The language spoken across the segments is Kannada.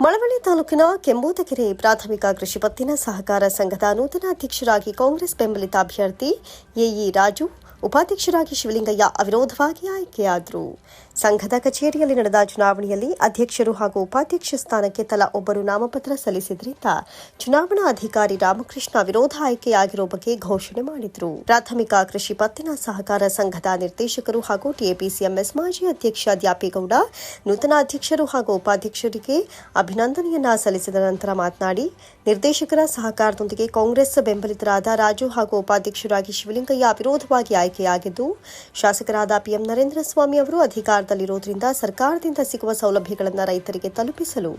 ಮಳವಳ್ಳಿ ತಾಲೂಕಿನ ಕೆಂಬೋತಕೆರೆ ಪ್ರಾಥಮಿಕ ಕೃಷಿ ಪತ್ತಿನ ಸಹಕಾರ ಸಂಘದ ನೂತನ ಅಧ್ಯಕ್ಷರಾಗಿ ಕಾಂಗ್ರೆಸ್ ಬೆಂಬಲಿತ ಅಭ್ಯರ್ಥಿ ಎಇ ರಾಜು ಉಪಾಧ್ಯಕ್ಷರಾಗಿ ಶಿವಲಿಂಗಯ್ಯ ಅವಿರೋಧವಾಗಿ ಆಯ್ಕೆಯಾದರು. ಸಂಘದ ಕಚೇರಿಯಲ್ಲಿ ನಡೆದ ಚುನಾವಣೆಯಲ್ಲಿ ಅಧ್ಯಕ್ಷರು ಹಾಗೂ ಉಪಾಧ್ಯಕ್ಷ ಸ್ಥಾನಕ್ಕೆ ತಲಾ ಒಬ್ಬರು ನಾಮಪತ್ರ ಸಲ್ಲಿಸಿದ್ರಿಂದ ಚುನಾವಣಾ ಅಧಿಕಾರಿ ರಾಮಕೃಷ್ಣ ವಿರೋಧ ಆಯ್ಕೆಯಾಗಿರುವ ಬಗ್ಗೆ ಘೋಷಣೆ ಮಾಡಿದರು. ಪ್ರಾಥಮಿಕ ಕೃಷಿ ಪತ್ತಿನ ಸಹಕಾರ ಸಂಘದ ನಿರ್ದೇಶಕರು ಹಾಗೂ ಟಿಎಪಿಸಿಎಂಎಸ್ ಮಾಜಿ ಅಧ್ಯಕ್ಷ ದ್ಯಾಪೇಗೌಡ, ನೂತನ ಅಧ್ಯಕ್ಷರು ಹಾಗೂ ಉಪಾಧ್ಯಕ್ಷರಿಗೆ ಅಭಿನಂದನೆಯನ್ನ ಸಲ್ಲಿಸಿದ ನಂತರ ಮಾತನಾಡಿ, ನಿರ್ದೇಶಕರ ಸಹಕಾರದೊಂದಿಗೆ ಕಾಂಗ್ರೆಸ್ ಬೆಂಬಲಿತರಾದ ರಾಜು ಹಾಗೂ ಉಪಾಧ್ಯಕ್ಷರಾಗಿ ಶಿವಲಿಂಗಯ್ಯ ಅವಿರೋಧವಾಗಿ ಆಯ್ಕೆಯಾಗಿದ್ದು, ಶಾಸಕರಾದ ಪಿಎಂ ನರೇಂದ್ರ ಸ್ವಾಮಿ ಅವರು ಅಧಿಕಾರದಲ್ಲಿರುವುದರಿಂದ ಸರ್ಕಾರದಿಂದ ಸಿಗುವ ಸೌಲಭ್ಯಗಳನ್ನು ರೈತರಿಗೆ ತಲುಪಿಸಲು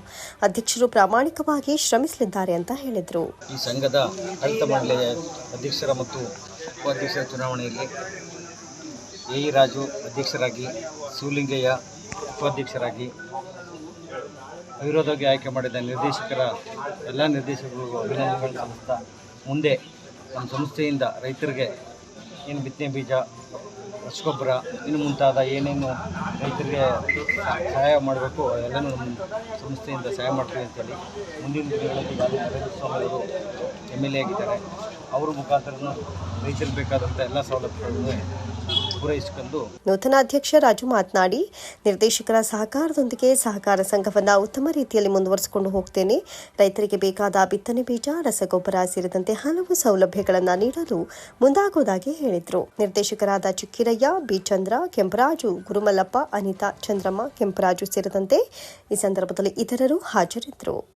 ಅಧ್ಯಕ್ಷರು ಪ್ರಾಮಾಣಿಕವಾಗಿ ಶ್ರಮಿಸಲಿದ್ದಾರೆ ಅಂತ ಹೇಳಿದರು. ಈ ಸಂಘದ ಅಧ್ಯಕ್ಷರ ಮತ್ತು ಉಪಾಧ್ಯಕ್ಷರ ಚುನಾವಣೆಯಲ್ಲಿ ಎ ರಾಜು ಅಧ್ಯಕ್ಷರಾಗಿ, ಶಿವಲಿಂಗಯ್ಯ ಉಪಾಧ್ಯಕ್ಷರಾಗಿ ಅವಿರೋಧವಾಗಿ ಆಯ್ಕೆ ಮಾಡಿದ ನಿರ್ದೇಶಕರ ಎಲ್ಲ ನಿರ್ದೇಶಕರು, ಅಭಿನಂದನೆಗಳು ಸಲ್ಲಿಸ್ತಾ ಮುಂದೆ ನಮ್ಮ ಸಂಸ್ಥೆಯಿಂದ ರೈತರಿಗೆ ಏನು ಬಿತ್ತನೆ ಬೀಜ, ರಸಗೊಬ್ಬರ, ಇನ್ನು ಮುಂತಾದ ಏನೇನು ರೈತರಿಗೆ ಸಹಾಯ ಮಾಡಬೇಕು ಎಲ್ಲನೂ ನಮ್ಮ ಸಂಸ್ಥೆಯಿಂದ ಸಹಾಯ ಮಾಡ್ತೀವಿ ಅಂತೇಳಿ ಮುಂದಿನ ದಿನಗಳಲ್ಲಿ ಸ್ವಾಮಿ ಅವರು ಎಂ ಎಲ್ ಎ ಆಗಿದ್ದಾರೆ. ಅವ್ರ ಮುಖಾಂತರ ರೈತರಿಗೆ ಬೇಕಾದಂಥ ಎಲ್ಲ ಸೌಲಭ್ಯಗಳನ್ನು ಪೂರೈಸಿಕೊಂಡು ನೂತನ ಅಧ್ಯಕ್ಷ ರಾಜು ಮಾತನಾಡಿ, ನಿರ್ದೇಶಕರ ಸಹಕಾರದೊಂದಿಗೆ ಸಹಕಾರ ಸಂಘವನ್ನು ಉತ್ತಮ ರೀತಿಯಲ್ಲಿ ಮುಂದುವರಿಸಿಕೊಂಡು ಹೋಗ್ತೇನೆ. ರೈತರಿಗೆ ಬೇಕಾದ ಬಿತ್ತನೆ ಬೀಜ, ರಸಗೊಬ್ಬರ ಸೇರಿದಂತೆ ಹಲವು ಸೌಲಭ್ಯಗಳನ್ನು ನೀಡಲು ಮುಂದಾಗುವುದಾಗಿ ಹೇಳಿದರು. ನಿರ್ದೇಶಕರಾದ ಚಿಕ್ಕಿರಯ್ಯ ಬಿ ಚಂದ್ರ ಕೆಂಪರಾಜು, ಗುರುಮಲ್ಲಪ್ಪ, ಅನಿತಾ, ಚಂದ್ರಮ್ಮ, ಕೆಂಪರಾಜು ಸೇರಿದಂತೆ ಈ ಸಂದರ್ಭದಲ್ಲಿ ಇತರರು ಹಾಜರಿದ್ದರು.